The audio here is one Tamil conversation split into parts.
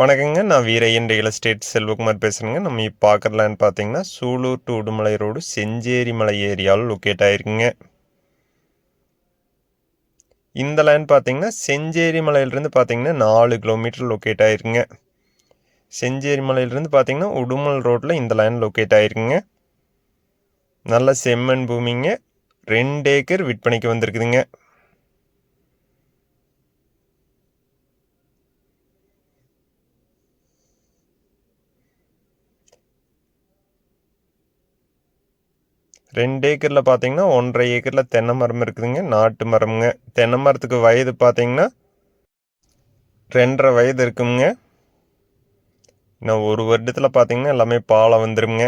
வணக்கங்க. நான் வீரையன் ரியல் எஸ்டேட் செல்வகுமார் பேசுகிறேங்க நம்ம இப்போ பார்க்குற லேண்ட் பார்த்தீங்கன்னா சூலூர் டு உடுமலை ரோடு செஞ்சேரி மலை ஏரியாவில் லொக்கேட் ஆயிருக்குங்க. இந்த லேண்ட் பார்த்தீங்கன்னா செஞ்சேரி மலையிலிருந்து பார்த்தீங்கன்னா நாலு கிலோமீட்டர் லொக்கேட் ஆயிருக்குங்க. செஞ்சேரி மலையிலிருந்து பார்த்தீங்கன்னா உடுமல் ரோட்டில் இந்த லேண்ட் லொக்கேட் ஆயிருக்குங்க. நல்ல செம்மண் பூமிங்க. ரெண்டு ஏக்கர் விற்பனைக்கு வந்திருக்குதுங்க. ரெண்டு ஏக்கரில் பார்த்தீங்கன்னா ஒன்றரை ஏக்கரில் தென்னை மரம் இருக்குதுங்க நாட்டு மரம்ங்க. தென்னை மரத்துக்கு வயது பார்த்தீங்கன்னா ரெண்டரை வயது இருக்குங்க. இன்னும் ஒரு வருடத்தில் பார்த்தீங்கன்னா எல்லாமே பாலை வந்துருங்க.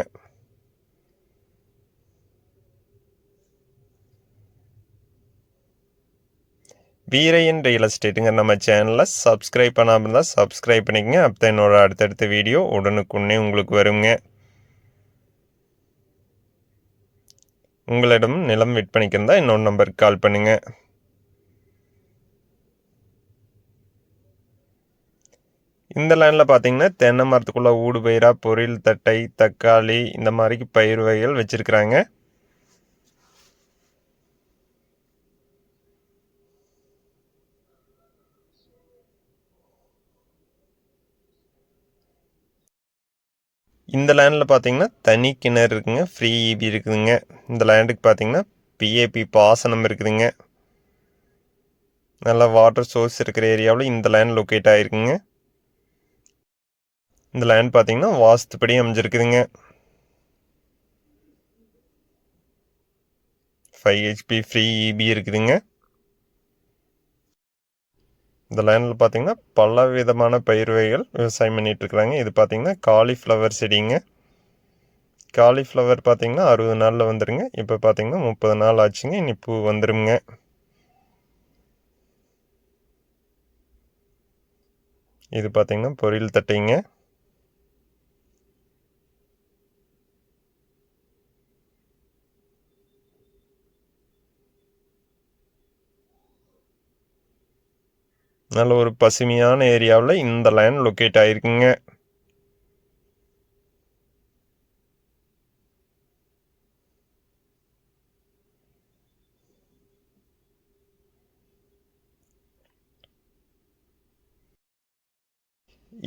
வீரையன் ரியல் எஸ்டேட்டுங்க நம்ம சேனலில் சப்ஸ்கிரைப் பண்ணாமல் இருந்தால் சப்ஸ்கிரைப் பண்ணிக்கங்க. அப்போ என்னோட அடுத்தடுத்த வீடியோ உடனுக்குன்னே உங்களுக்கு வருங்க. உங்களிடம் நிலம் விற்பனைக்கு இருந்தால் இன்னொரு நம்பருக்கு கால் பண்ணுங்கள் இந்த லைனில் பார்த்தீங்கன்னா தென்னை மரத்துக்குள்ளே ஊடுபயிராக பொரியல் தட்டை தக்காளி இந்த மாதிரி பயிர் வகைகள் வச்சுருக்குறாங்க. இந்த லேண்டில் பார்த்தீங்கன்னா தனி கிணறு இருக்குதுங்க ஃப்ரீ இபி இருக்குதுங்க. இந்த லேண்டுக்கு பார்த்தீங்கன்னா பிஏபி பாசனம் இருக்குதுங்க. நல்ல வாட்டர் சோர்ஸ் இருக்கிற ஏரியாவில் இந்த லேண்ட் லொக்கேட் ஆகிருக்குங்க இந்த லேண்ட் பார்த்தீங்கன்னா வாஸ்துப்படி அமைஞ்சிருக்குதுங்க. ஃபைவ் ஹெச்பி ஃப்ரீ இபி இருக்குதுங்க. இந்த லைனில் பார்த்தீங்கன்னா பல விதமான பயிர் வகைகள் விவசாயம் பண்ணிகிட்ருக்குறாங்க இது பார்த்தீங்கன்னா காலிஃப்ளவர் செடிங்க. காலிஃப்ளவர் பார்த்தீங்கன்னா அறுபது நாளில் வந்துடுங்க இப்போ பார்த்திங்கன்னா முப்பது நாள் ஆச்சுங்க. இனி பூ வந்துருங்க. இது பார்த்திங்கன்னா பொரியல் தட்டைங்க. நல்ல ஒரு பசுமையான ஏரியாவில் இந்த லேண்ட் லொக்கேட் ஆகிருக்குங்க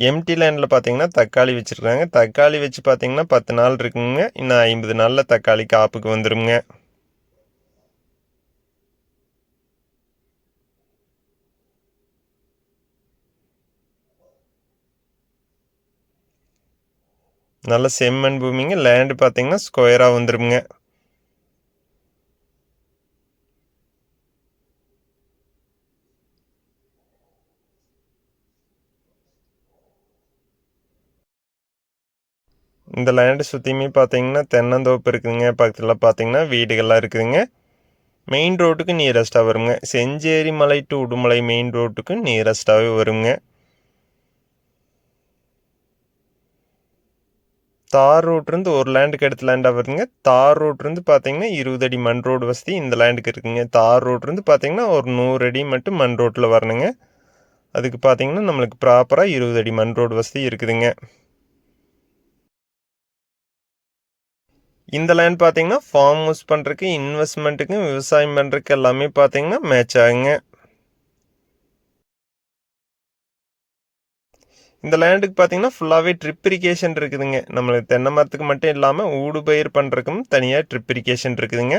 எம்டி லேண்டில் பார்த்தீங்கன்னா தக்காளி வச்சுருக்காங்க. தக்காளி வச்சு பார்த்தீங்கன்னா பத்து நாள் இருக்குங்க. இன்னும் ஐம்பது நாளில் தக்காளி காப்புக்கு வந்துடுங்க நல்ல செம்மண் பூமிங்க லேண்டு பார்த்தீங்கன்னா ஸ்கொயராக வந்துருங்க இந்த லேண்டு சுற்றியுமே பார்த்தீங்கன்னா தென்னந்தோப்பு இருக்குதுங்க. பக்கத்தில் பார்த்தீங்கன்னா வீடுகள்லாம் இருக்குதுங்க. மெயின் ரோட்டுக்கு நியரஸ்ட்டாக வருங்க. செஞ்சேரி மலை டு உடுமலை மெயின் ரோட்டுக்கு நியரஸ்ட்டாகவே வருங்க. தார் ரோட்லேருந்து ஒரு லேண்டுக்கு எடுத்த லேண்டாக வருதுங்க. தார் ரோட்லேருந்து பார்த்தீங்கன்னா இருபது அடி மண் ரோடு வசதி இந்த லேண்டுக்கு இருக்குங்க. தார் ரோட்லேருந்து பார்த்தீங்கன்னா ஒரு நூறு அடி மட்டும் மண் ரோட்டில் வரணுங்க. அதுக்கு பார்த்தீங்கன்னா நம்மளுக்கு ப்ராப்பராக இருபது அடி மண் ரோடு வசதி இருக்குதுங்க. இந்த லேண்ட் பார்த்தீங்கன்னா ஃபார்ம் ஹவுஸ் பண்ணுறதுக்கு இன்வெஸ்ட்மெண்ட்டுக்கு விவசாயம் பண்ணுறதுக்கு எல்லாமே பார்த்தீங்கன்னா மேட்ச் ஆகுங்க. இந்த லேண்டுக்கு பார்த்தீங்கன்னா ஃபுல்லாகவே ட்ரிப் இரிகேஷன் இருக்குதுங்க. நம்மளுக்கு தென்னை மரத்துக்கு மட்டும் இல்லாமல் ஊடு பயிர் பண்ணுறதுக்கும் தனியாக ட்ரிப் இரிகேஷன் இருக்குதுங்க.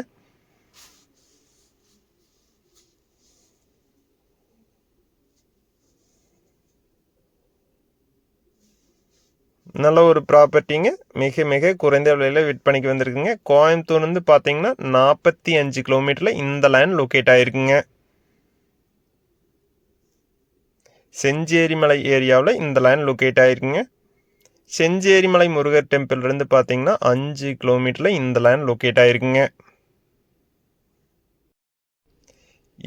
நல்ல ஒரு ப்ராப்பர்ட்டிங்க மிக மிக குறைந்த விலையில் விற்பனைக்கு வந்திருக்குங்க. கோயம்புத்தூர்லேருந்து பார்த்தீங்கன்னா நாற்பத்தி அஞ்சு கிலோமீட்டரில் இந்த லேண்ட் லொக்கேட் ஆகிருக்குங்க செஞ்சேரிமலை ஏரியாவில் இந்த லேண்ட் லொக்கேட் ஆகிருக்குங்க செஞ்சேரிமலை முருகர் டெம்பிள்லேருந்து பார்த்தீங்கன்னா அஞ்சு கிலோமீட்டரில் இந்த லேண்ட் லொக்கேட் ஆகிருக்குங்க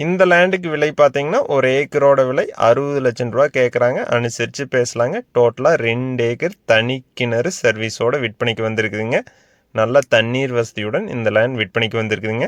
இந்த லேண்டுக்கு விலை பார்த்தீங்கன்னா ஒரு ஏக்கரோட விலை அறுபது லட்சம் ரூபா கேட்குறாங்க அனுசரித்து பேசலாங்க. டோட்டலாக ரெண்டு ஏக்கர் தனி கிணறு சர்வீஸோட விற்பனைக்கு வந்திருக்குதுங்க. நல்ல தண்ணீர் வசதியுடன் இந்த லேண்ட் விற்பனைக்கு வந்திருக்குதுங்க.